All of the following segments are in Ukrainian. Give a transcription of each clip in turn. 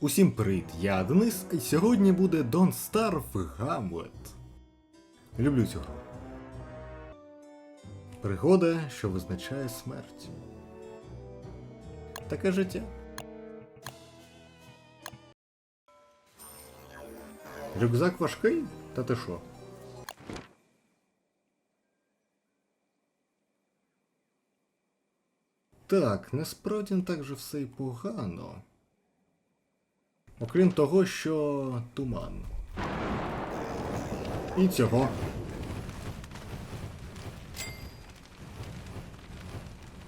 Усім привіт, я Денис, і сьогодні буде Don't Starve Hamlet. Люблю цю гру. Пригода, що визначає смерть. Таке життя. Рюкзак важкий? Та ти що? Так, насправді не так же все й погано. Окрім того, що туман. І цього.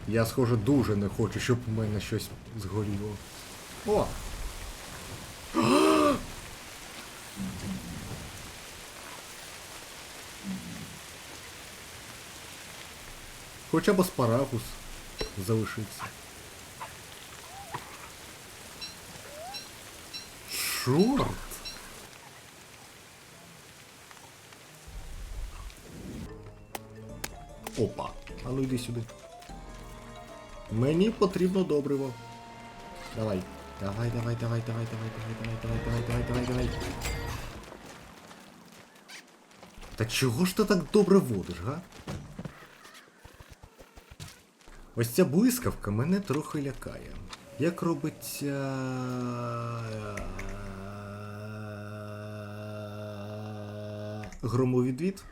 Я, схоже, дуже не хочу, щоб у мене щось згоріло. О! Хоча б аспарагус залишиться. Чорт! Опа, а ну йди сюди. Мені потрібно добриво. Давай. Давай, давай, давай, давай, давай, давай, давай, давай, давай, давай, давай, давай. Та чого ж ти так добре водиш, га? Ось ця блискавка мене трохи лякає. Як робиться. Громовідвід?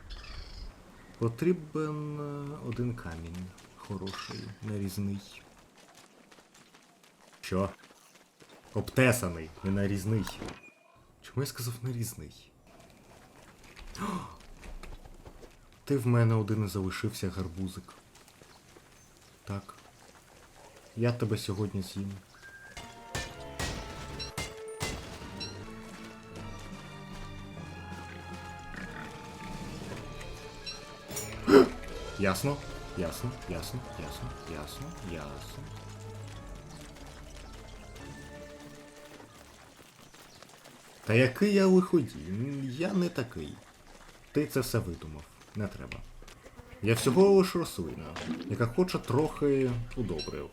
Потрібен е, один камінь. Хороший, нарізний. Що? Обтесаний, не нарізний. Чому я сказав нарізний? Ти в мене один і залишився гарбузик. Так. Я тебе сьогодні з'їм. Ясно, ясно, ясно, ясно, ясно, ясно. Та який я виходій? Я не такий. Ти це все видумав. Не треба. Я всього лиш рослина, яка хоче трохи удобрив.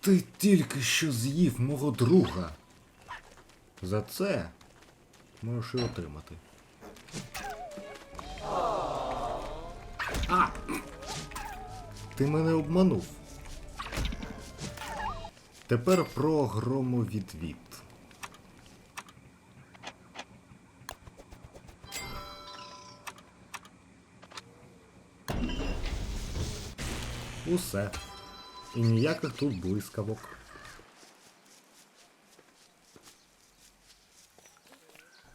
Ти тільки що з'їв мого друга. За це можеш і отримати. Ти мене обманув. Тепер про громовідвід. Усе. І ніяких тут блискавок.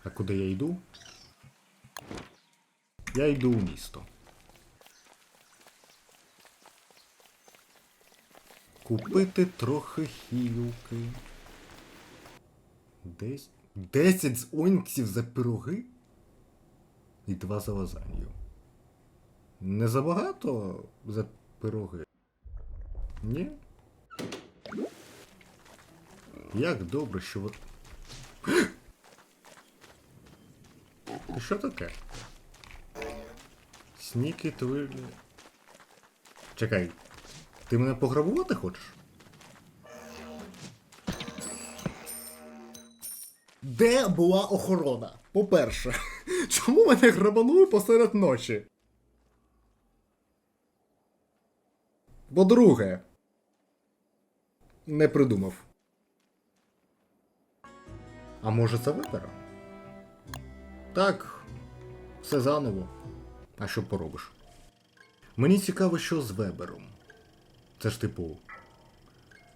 А куди я йду? Я йду у місто. Купити трохи хілки. Десь. Десять з оньксів за пироги? І два за лазанью. Не забагато за пироги? Ні? Як добре, що ви. Ти що таке? Сніки твилі. Чекай, ти мене пограбувати хочеш? Де була охорона? По-перше, чому мене грабанули посеред ночі? По-друге, не придумав. А може це вибера? Так, все заново. А що поробиш? Мені цікаво, що з Вебером. Це ж типу.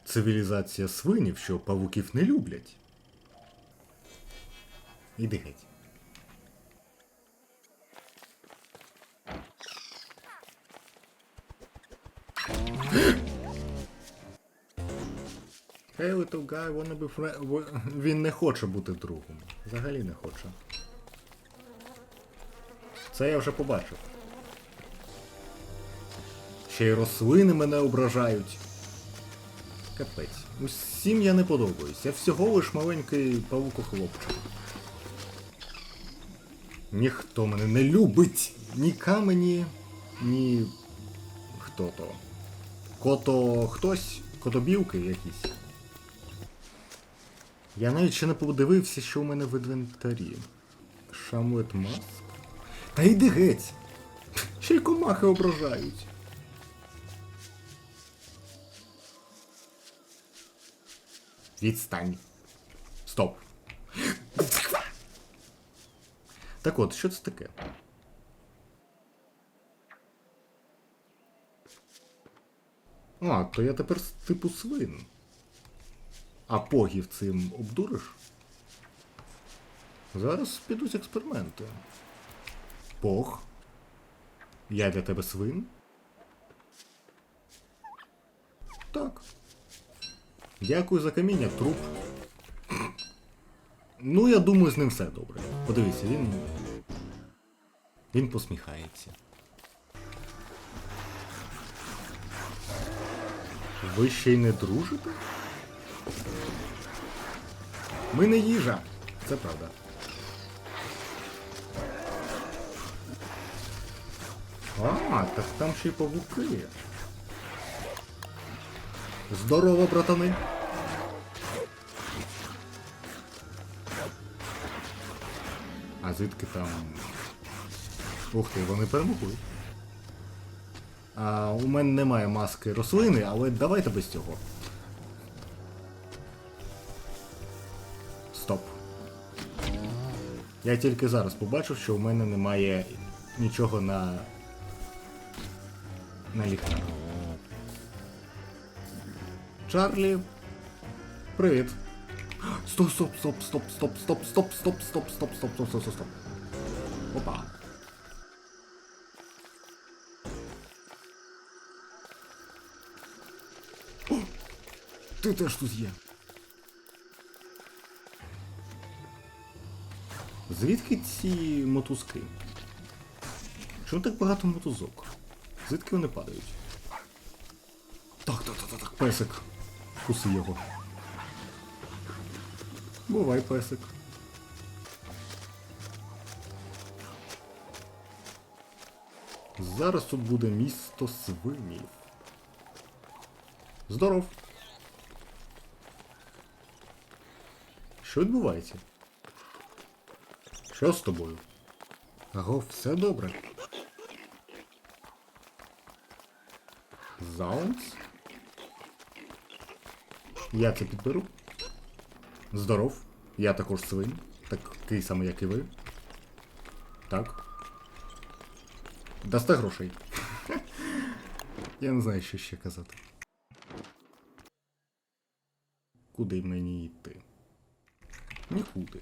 Цивілізація свинів, що павуків не люблять. Іди геть. Hey, little guy, wanna be friend... Він не хоче бути другом. Взагалі не хоче. Це я вже побачив. Ще й рослини мене ображають. Капець. Усім я не подобаюсь. Я всього лиш маленький павукохлопчик. Ніхто мене не любить. Ні камені, ні. хто то. Кото хтось Котобілки якісь. Я навіть ще не подивився, що у мене в інвентарі. Шамует маск? Та йди геть! Ще й комахи ображають. Відстань. Стоп. Так от, що це таке? А, то я тепер типу свин. А погів цим обдуриш? Зараз підуть експерименти. Пог. Я для тебе свин? Так. Дякую за каміння, труп. Ну, я думаю, з ним все добре. Подивіться, він. Він посміхається. Ви ще й не дружите? Ми не їжа. Це правда. А, так там ще й павуки. Здорово, братани. А звідки там. Ух ти, вони перемогли. А, у мене немає маски рослини, але давайте без цього. Стоп. Я тільки зараз побачив, що у мене немає нічого на. на ліхтар. Чарлі. Привіт. Стоп, стоп, стоп, стоп, стоп, стоп, стоп, стоп, стоп, стоп, стоп, стоп, стоп, стоп, стоп. Опа. О, Ти теж тут є. Звідки ці мотузки? Чому так багато мотузок? Звідки вони падають? Так, так, так, так, так, песик. Куси його. Бувай, песик. Зараз тут буде місто свинів. Здоров. Що відбувається? Що з тобою? Аго, все добре. Заунс? Я це підберу. Здоров. Я також свин. Такий самий, як і ви. Так. Дасте грошей. Я не знаю, що ще казати. Куди мені йти? Нікуди.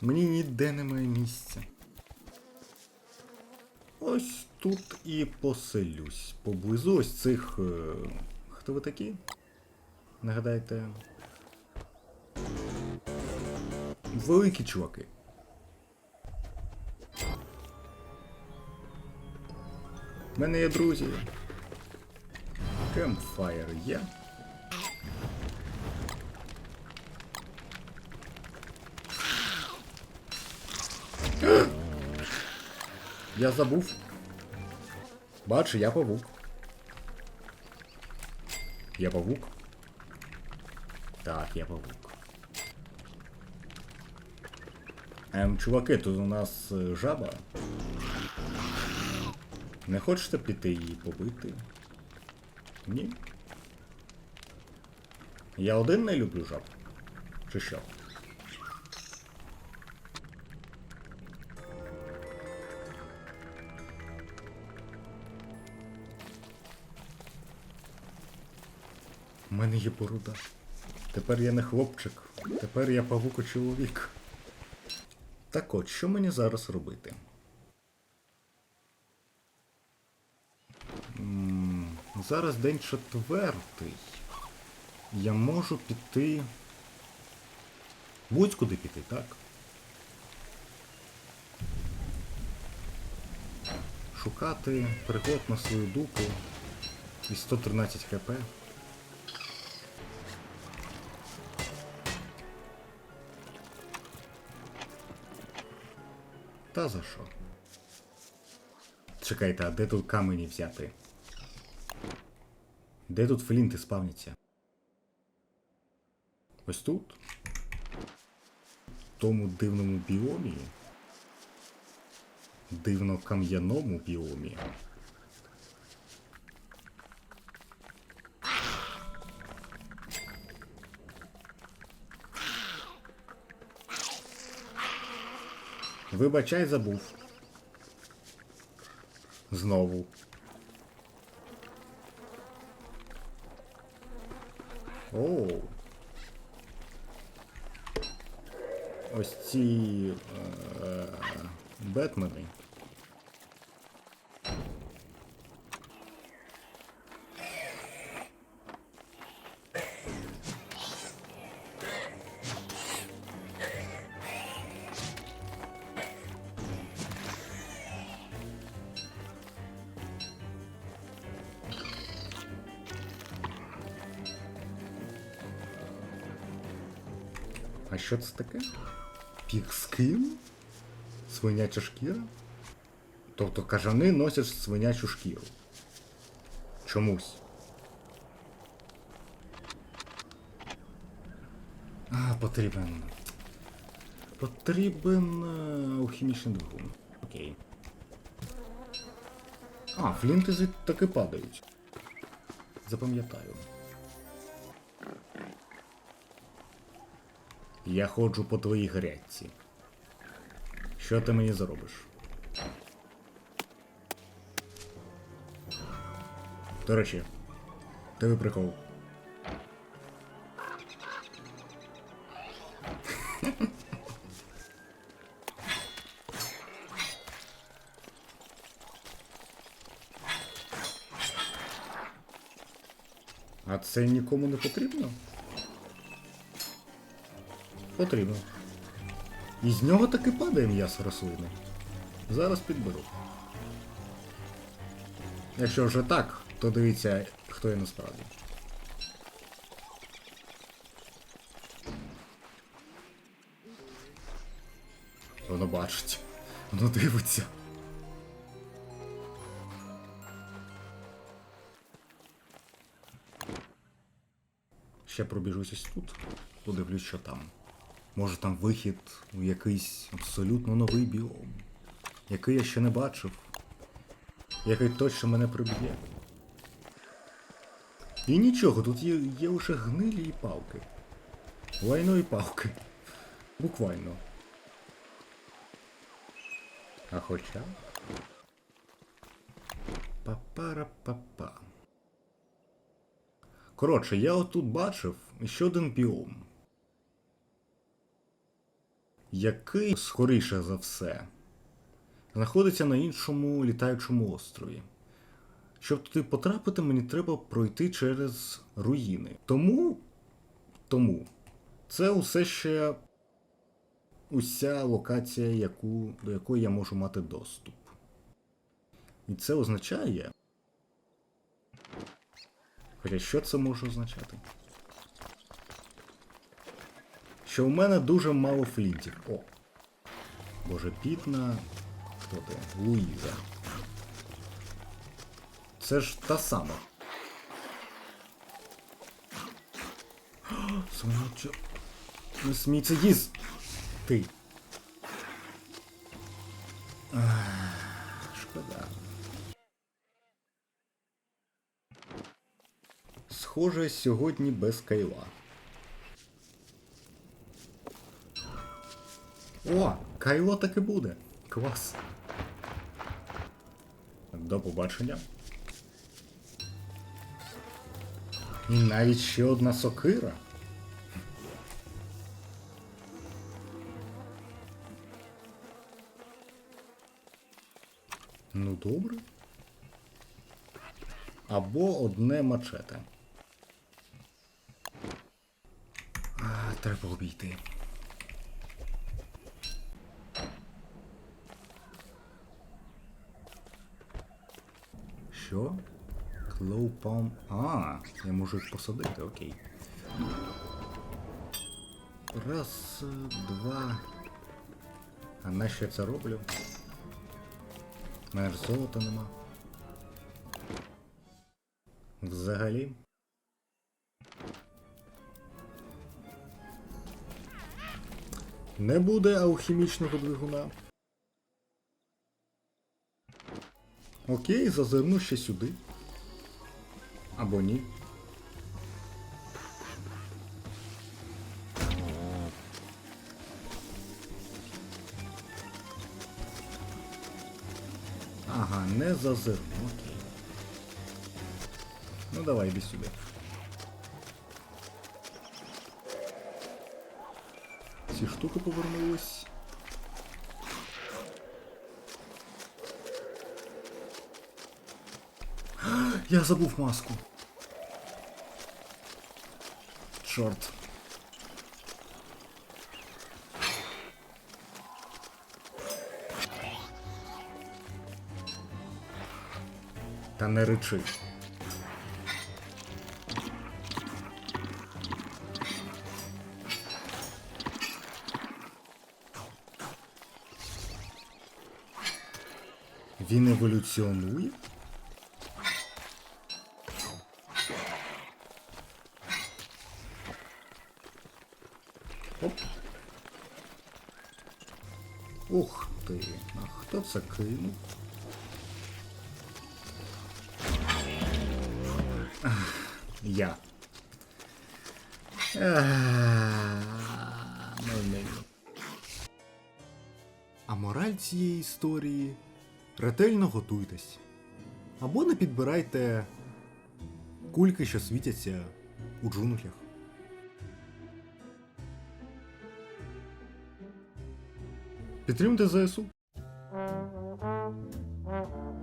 Мені ніде немає місця. Ось тут і поселюсь. Поблизу ось цих. е, Хто ви такі? Нагадайте. Великі чуваки. У мене є друзі. Кемпфайр є. Я забув. Бач, я павук. Я павук. Так, я павук. Ем, чуваки, тут у нас е, жаба. Не хочете піти її побити? Ні. Я один не люблю жаб. Чи що? У мене є борода. Тепер я не хлопчик. Тепер я павуко чоловік. Так от, що мені зараз робити? Зараз день четвертий. Я можу піти. Будь-куди піти, так? Шукати пригод на свою дупу і 113 хп. Та за що? Чекайте, а де тут камені взяти? Де тут флінти спавняться? Ось тут? В тому дивному біомі. Дивно кам'яному біомі. Вибачай, забув. Знову. Оу. Ось ці е, Бетмени. А що це таке? Пікскин? Свиняча шкіра? Тобто кажани носять свинячу шкіру. Чомусь. А, потрібен. Потрібен е, алхімічний двигун. Окей. А, флінти звідти таки падають. Запам'ятаю. Я ходжу по твоїй грядці. Що ти мені зробиш? До речі, тебе прикол. А це нікому не потрібно? Потрібно. І з нього таки падає м'ясо рослини. Зараз підберу. Якщо вже так, то дивіться, хто я насправді. Воно бачить. Воно дивиться. Ще пробіжусь ось тут, подивлюсь, що там. Може там вихід у якийсь абсолютно новий біом, який я ще не бачив, який точно мене приб'є. І нічого, тут є, є лише гнилі і палки. Лайно і палки. Буквально. А хоча. Папара-папа. Коротше, я отут бачив ще один біом. Який, скоріше за все, знаходиться на іншому літаючому острові. Щоб туди потрапити, мені треба пройти через руїни. Тому. Тому. Це усе ще уся локація, яку, до якої я можу мати доступ. І це означає. Хоча що це може означати? Що в мене дуже мало флінтів. О! Боже, пітна. Хто ти? Луїза. Це ж та сама. Свинячо. Не смій це їз. Ти. Шкода. Схоже, сьогодні без кайла. О, кайло таки буде. Клас. До побачення. І навіть ще одна сокира. Ну добре. Або одне мачете. А, треба обійти. Що? Клоупам. А, я можу їх посадити, окей. Раз, два. А нащо я це роблю? У мене ж золота нема. Взагалі. Не буде алхімічного двигуна. Окей, зазирну ще сюди. Або ні. Ага, не зазирну, окей. Ну давай, іди сюди. Ці штуки повернулись. Я забув маску. Чорт. Та не речи. Він еволюціонує? Кинув? Я. Ну, ну, ну. А мораль цієї історії ретельно готуйтесь. Або не підбирайте кульки, що світяться у джунглях. Підтримуйте ЗСУ. Thank you.